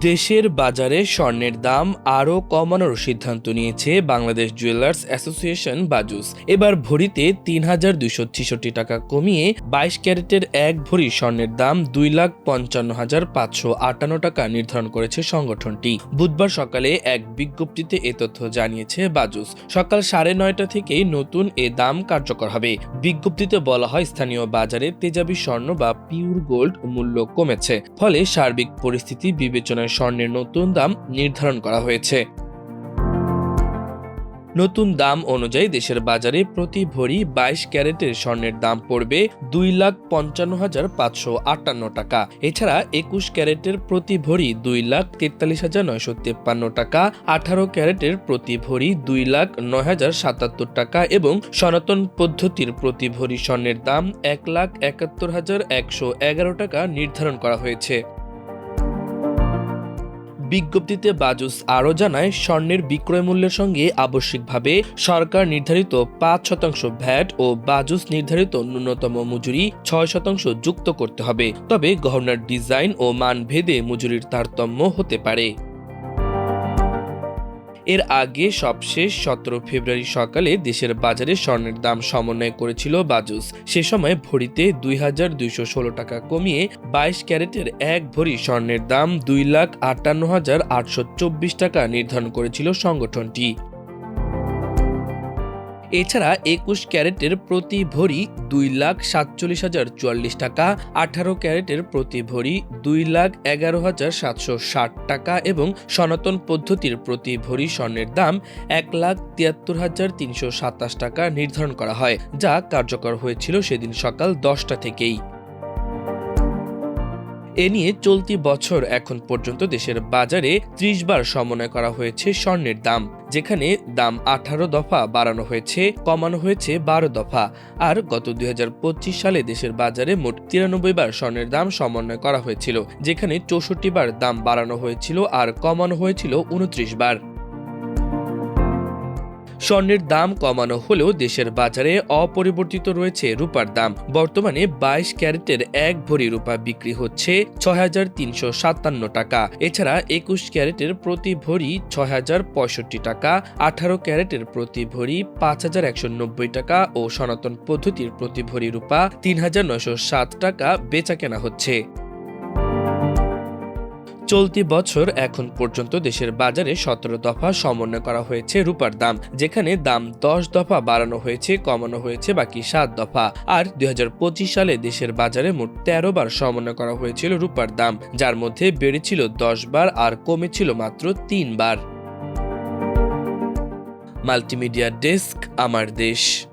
দেশের বাজারে স্বর্ণের দাম আরও কমানোর সিদ্ধান্ত নিয়েছে বাংলাদেশ জুয়েলার্স অ্যাসোসিয়েশন বাজুস। এবার ভরিতে তিন হাজার দুইশো ছেষট্টি টাকা কমিয়ে বাইশ ক্যারেটের এক ভরি স্বর্ণের দাম দুই লাখ পঞ্চান্ন হাজার পাঁচশো আটান্ন টাকা নির্ধারণ করেছে সংগঠনটি। বুধবার সকালে এক বিজ্ঞপ্তিতে এ তথ্য জানিয়েছে বাজুস। সকাল সাড়ে নয়টা থেকেই নতুন এ দাম কার্যকর হবে। বিজ্ঞপ্তিতে বলা হয়, স্থানীয় বাজারে তেজাবি স্বর্ণ বা পিওর গোল্ড মূল্য কমেছে। ফলে সার্বিক পরিস্থিতি বিবেচনায় স্বর্ণের নতুন দাম নির্ধারণ করা হয়েছে। নতুন দাম অনুযায়ী দেশের বাজারে প্রতি ভরি বাইশ ক্যারেটের স্বর্ণের দাম পড়বে দুই লাখ পঞ্চান্ন হাজার পাঁচশো আটান্ন টাকা। এছাড়া একুশ ক্যারেটের প্রতি ভরি দুই লাখ তেতাল্লিশ হাজার নয়শো তেপ্পান্ন টাকা, আঠারো ক্যারেটের প্রতি ভরি দুই লাখ নয় হাজার সাতাত্তর টাকা এবং সনাতন পদ্ধতির প্রতি ভরি স্বর্ণের দাম এক লাখ একাত্তর হাজার একশো এগারো টাকা নির্ধারণ করা হয়েছে। বিজ্ঞপ্তিতে বাজুস আরও জানায়, স্বর্ণের বিক্রয় মূল্যের সঙ্গে আবশ্যিকভাবে সরকার নির্ধারিত পাঁচ শতাংশ ভ্যাট ও বাজুস নির্ধারিত ন্যূনতম মজুরি ছয় শতাংশ যুক্ত করতে হবে। তবে গহনার ডিজাইন ও মান ভেদে মজুরির তারতম্য হতে পারে। এর আগে সবশেষ সতেরো ফেব্রুয়ারি সকালে দেশের বাজারে স্বর্ণের দাম সমন্বয় করেছিল বাজুস। সে সময় ভরিতে দুই হাজার দুইশো ষোলো টাকা কমিয়ে বাইশ ক্যারেটের এক ভরি স্বর্ণের দাম দুই লাখ আটান্ন হাজার আটশো চব্বিশ টাকা নির্ধারণ করেছিল সংগঠনটি। এছাড়া একুশ ক্যারেটের প্রতি ভরি দুই লাখ সাতচল্লিশ হাজার চুয়াল্লিশ টাকা, আঠারো ক্যারেটের প্রতি ভরি দুই লাখ এগারো হাজার সাতশো ষাট টাকা এবং সনাতন পদ্ধতির প্রতি ভরি স্বর্ণের দাম এক লাখ তিয়াত্তর হাজার তিনশো সাতাশ টাকা নির্ধারণ করা হয়, যা কার্যকর হয়েছিল সেদিন সকাল দশটা থেকেই। এ নিয়ে চলতি বছর এখন পর্যন্ত দেশের বাজারে ত্রিশ বার সমন্বয় করা হয়েছে স্বর্ণের দাম, যেখানে দাম আঠারো দফা বাড়ানো হয়েছে, কমানো হয়েছে বারো দফা। আর গত দুই হাজার পঁচিশ সালে দেশের বাজারে মোট তিরানব্বই বার স্বর্ণের দাম সমন্বয় করা হয়েছিল, যেখানে চৌষট্টি বার দাম বাড়ানো হয়েছিল আর কমানো হয়েছিল উনত্রিশ বার। স্বর্ণের দাম কমানো হলেও দেশের বাজারে অপরিবর্তিত রয়েছে রূপার দাম। বর্তমানে বাইশ ক্যারেটের এক ভরি রূপা বিক্রি হচ্ছে ছয় হাজার তিনশো সাতান্ন টাকা। এছাড়া একুশ ক্যারেটের প্রতি ভরি ছয় হাজার পঁয়ষট্টি টাকা, আঠারো ক্যারেটের প্রতি ভরি পাঁচ হাজার একশো নব্বই টাকা ও সনাতন পদ্ধতির প্রতি ভরি রূপা তিন হাজার সাত টাকা বেচা কেনা হচ্ছে। চলতি বছর এখন পর্যন্ত দেশের বাজারে সতেরো দফা সমন্বয় করা হয়েছে রূপার দাম, যেখানে দাম দশ দফা বাড়ানো হয়েছে, কমানো হয়েছে বাকি সাত দফা। আর দু হাজার পঁচিশ সালে দেশের বাজারে মোট তেরো বার সমন্বয় করা হয়েছিল রূপার দাম, যার মধ্যে বেড়েছিল দশ বার আর কমেছিল মাত্র তিন বার। মাল্টিমিডিয়া ডেস্ক, আমার দেশ।